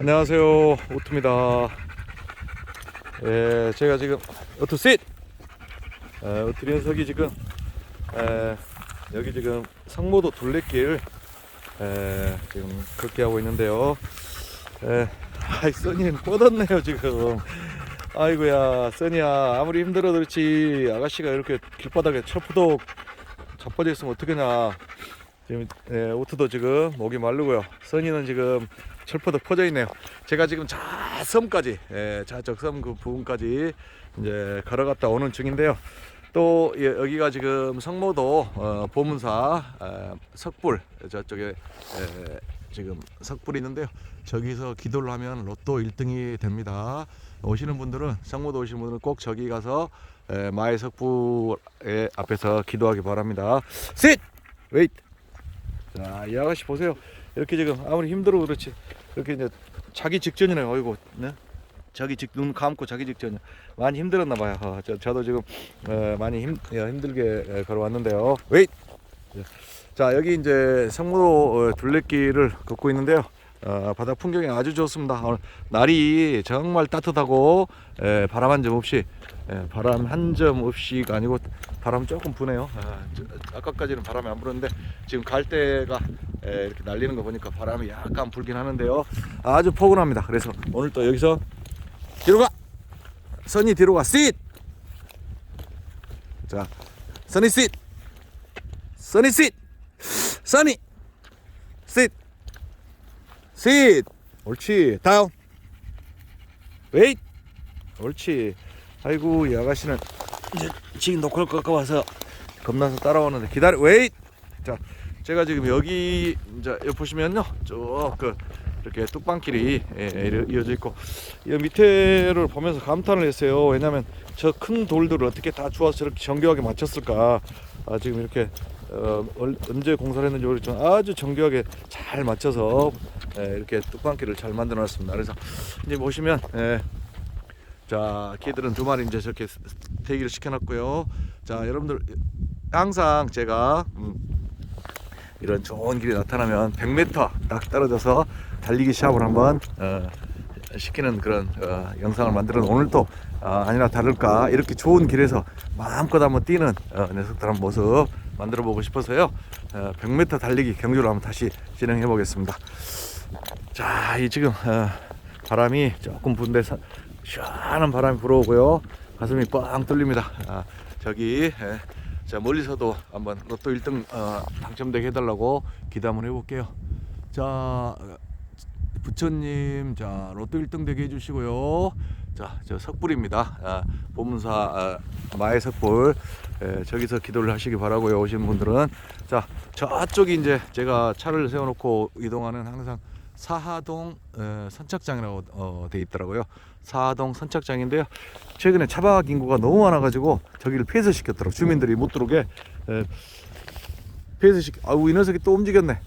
안녕하세요. 오투입니다. 예, 제가 지금 오투 셋! 에, 오투 녀석이 지금 에, 여기 지금 성모도 둘레길 에, 지금 그렇게 하고 있는데요. 에, 아이 써니는 뻗었네요 지금. 아이고야 써니야 아무리 힘들어도 그렇지. 아가씨가 이렇게 길바닥에 철푸덕 자빠져 있으면 어떡하냐 지금 예, 오트도 지금 목이 마르고요. 써니는 지금 철퍼덕 퍼져 있네요. 제가 지금 저 섬까지, 예, 저쪽 섬그 부분까지 이제 걸어갔다 오는 중인데요. 또 예, 여기가 지금 성모도 어, 보문사 어, 석불 저쪽에 에, 지금 석불이 있는데요. 저기서 기도를 하면 로또 1등이 됩니다. 오시는 분들은 성모도 오시는 분들은 꼭 저기 가서 에, 마의 석불의 앞에서 기도하기 바랍니다. sit, wait. 자, 이 아가씨 보세요. 이렇게 지금 아무리 힘들어 그렇지. 이렇게 이제 자기 직전이네요. 어이구, 네? 자기 직, 눈 감고 자기 직전이야. 많이 힘들었나 봐요. 어, 저, 저도 지금 어, 많이 힘, 예, 힘들게 예, 걸어왔는데요. 웨이! 자, 여기 이제 성무로 어, 둘레길을 걷고 있는데요. 어, 바다 풍경이 아주 좋습니다. 오늘 날이 정말 따뜻하고 에, 바람 한 점 없이 에, 바람 한 점 없이가 아니고 바람 조금 부네요. 아, 저, 아까까지는 바람이 안 불었는데 지금 갈 때가 에, 이렇게 날리는 거 보니까 바람이 약간 불긴 하는데요. 아주 포근합니다. 그래서 오늘 또 여기서 뒤로 가. 선이 뒤로 가. sit. 자, 선이 sit. 선이 sit. 선이 sit. sit. 옳지. 다운. wait. 옳지. 아이고 이 아가씨는 이제 지금 녹화를 깎아 와서 겁나서 따라오는데 기다려. wait. 자, 제가 지금 여기 이제 여기 보시면요, 쭉그 이렇게 뚝방길이 예, 예, 이어져 있고 이 밑에를 보면서 감탄을 했어요. 왜냐하면 저 큰 돌들을 어떻게 다 주워서 저렇게 정교하게 맞췄을까. 아, 지금 이렇게 어, 얼- 언제 공사를 했는지 모르겠지만 아주 정교하게 잘 맞춰서 예, 이렇게 뚝방길을 잘 만들어 놨습니다. 그래서 이제 보시면 예, 자 개들은 두 마리 이제 저렇게 대기를 시켜놨고요. 자 여러분들 항상 제가 음, 이런 좋은 길이 나타나면 100m 딱 떨어져서 달리기 시합을 한번 어, 시키는 그런 어, 영상을 만들어 오늘도 어, 아니나 다를까 이렇게 좋은 길에서 마음껏 한번 뛰는 어, 녀석들 한 모습 만들어 보고 싶어서요 어, 100m 달리기 경주를 한번 다시 진행해 보겠습니다 자 이 지금 어, 바람이 조금 분데 서- 시원한 바람이 불어오고요 가슴이 뻥 뚫립니다 아, 저기 예, 자 멀리서도 한번 로또 1등 어, 당첨되게 해달라고 기도 한번 해볼게요. 자 부처님 자 로또 1등 되게 해주시고요. 자저 석불입니다. 아, 보문사 아, 마의 석불 에, 저기서 기도를 하시기 바라고요. 오시는 분들은 자 저쪽이 이제 제가 차를 세워놓고 이동하는 항상 사하동 에, 선착장이라고 어, 돼 있더라고요. 사하동 선착장인데요. 최근에 차박 인구가 너무 많아가지고 저기를 폐쇄시켰더라고 주민들이 못 들어오게. 에, 폐쇄시켜. 아우 이 녀석이 또 움직였네.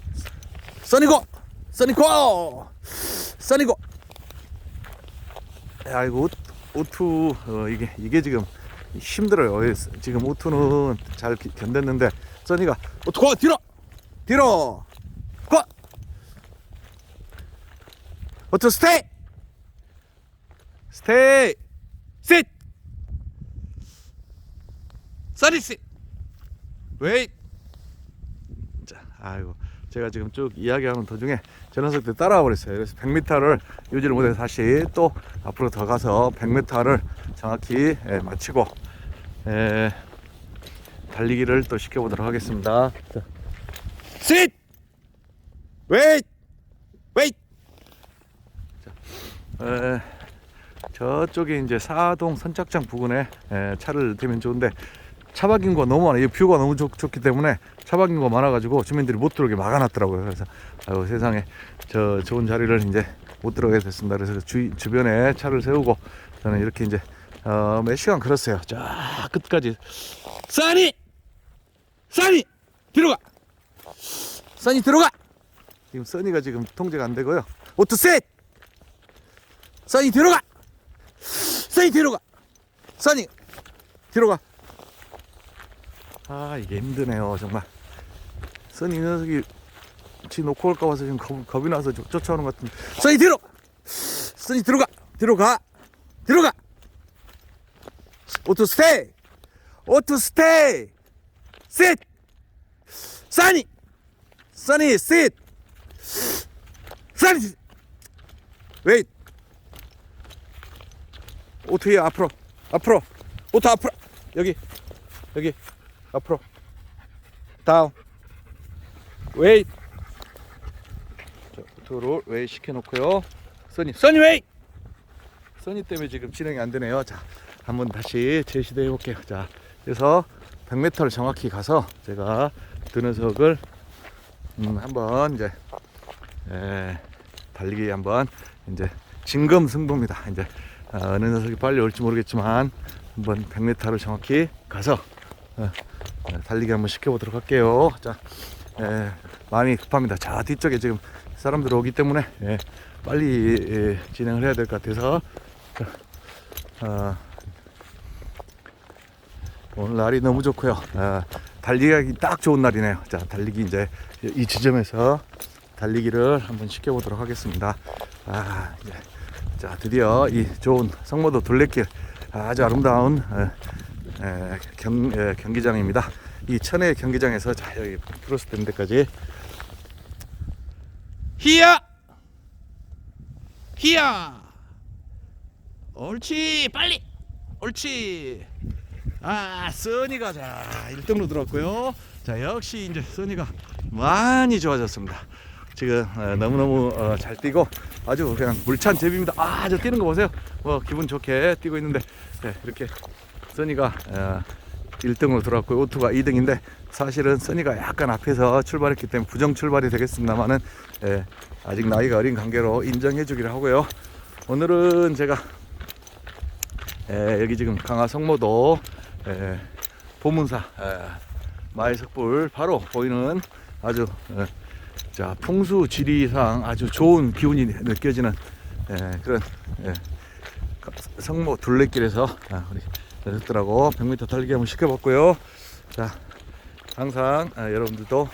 써니고! 써니고! 써니고! 아이고 오- 오투 어, 이게 이게 지금 힘들어요. 예, 지금 오투는 잘 기- 견뎠는데 써니가 오투 고 뒤로! 뒤로 고 오투 스테이? 스테이. 써니 sit. wait. 자 아이고. 제가 지금 쭉 이야기하는 도중에 저 녀석들 따라와 버렸어요. 그래서 100m를 유지를 못해서 다시 또 앞으로 더 가서 100m를 정확히 예, 마치고 예, 달리기를 또 시켜보도록 하겠습니다. 자. sit 자, 에, 저쪽에 이제 사동 선착장 부근에 에, 차를 대면 좋은데 차박 인구가 너무 많아요. 이 뷰가 너무 좋, 좋기 때문에 차박 인구가 많아가지고 주민들이 못 들어오게 막아놨더라고요. 그래서 아유 세상에 저 좋은 자리를 이제 못 들어가게 됐습니다. 그래서 주, 주변에 차를 세우고 저는 이렇게 이제 어, 몇 시간 걸었어요. 쫙 끝까지 써니 써니 뒤로 가 써니 들어가 지금 써니가 지금 통제가 안 되고요. 오토 셋 써니 뒤로 가. 써니 뒤로 가. 써니 뒤로 가. 아 이게 힘드네요 정말. 써니 이 녀석이 지 놓고 올까 봐서 지금 겁, 겁이 나서 쫓- 쫓아오는 것 같은데. 써니 뒤로 써니 들어가. 들어가. 들어가. 오토 스테이. 오토 스테이. 셋. 써니 써니 셋. 써니 웨이트 오토에 앞으로? 앞으로. 오토 앞으로. 여기. 여기. 앞으로. 다운. 웨이트 자, 오토를 웨이트 시켜놓고요. 써니. 써니 웨이트 써니 때문에 지금 진행이 안 되네요. 자 한번 다시 제시도 해볼게요. 자 그래서 100m를 정확히 가서 제가 드는 석을 음, 한번 이제 에, 달리기 한번 이제 진검승부입니다. 이제 어, 어느 녀석이 빨리 올지 모르겠지만 한번 100m를 정확히 가서 어, 어, 달리기 한번 시켜보도록 할게요. 자, 에, 마음이 급합니다. 자 뒤쪽에 지금 사람들 오기 때문에 예, 빨리 예, 진행을 해야 될 것 같아서 자, 어, 오늘 날이 너무 좋고요. 어, 달리기 딱 좋은 날이네요. 자, 달리기 이제 이 지점에서 달리기를 한번 시켜보도록 하겠습니다. 아, 이제 자 드디어 이 좋은 성모도 둘레길 아주 아름다운 어, 에, 경, 에, 경기장입니다. 이 천혜 경기장에서 자 여기 크로스 되는 데까지. 히야! 히야! 옳지 빨리! 옳지! 아 써니가 자 1등으로 들어왔고요. 자 역시 이제 써니가 많이 좋아졌습니다 지금 어, 너무너무 어, 잘 뛰고 아주 그냥 물찬 제비입니다. 아 저 뛰는 거 보세요. 뭐 기분 좋게 뛰고 있는데 네, 이렇게 써니가 어, 1등으로 들어왔고 오투가 2등인데 사실은 써니가 약간 앞에서 출발했기 때문에 부정 출발이 되겠습니다만은 예, 아직 나이가 어린 관계로 인정해 주기를 하고요. 오늘은 제가 예, 여기 지금 강화 성모도 예, 보문사 예, 마을석불 바로 보이는 아주 예, 자 풍수 지리상 아주 좋은 기운이 느껴지는 예, 그런 예, 성모 둘레길에서 아, 우리 녀석들하고 100m 달리기 한번 시켜봤고요. 자 항상 아, 여러분들도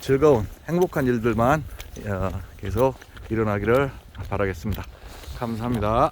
즐거운 행복한 일들만 어, 계속 일어나기를 바라겠습니다. 감사합니다.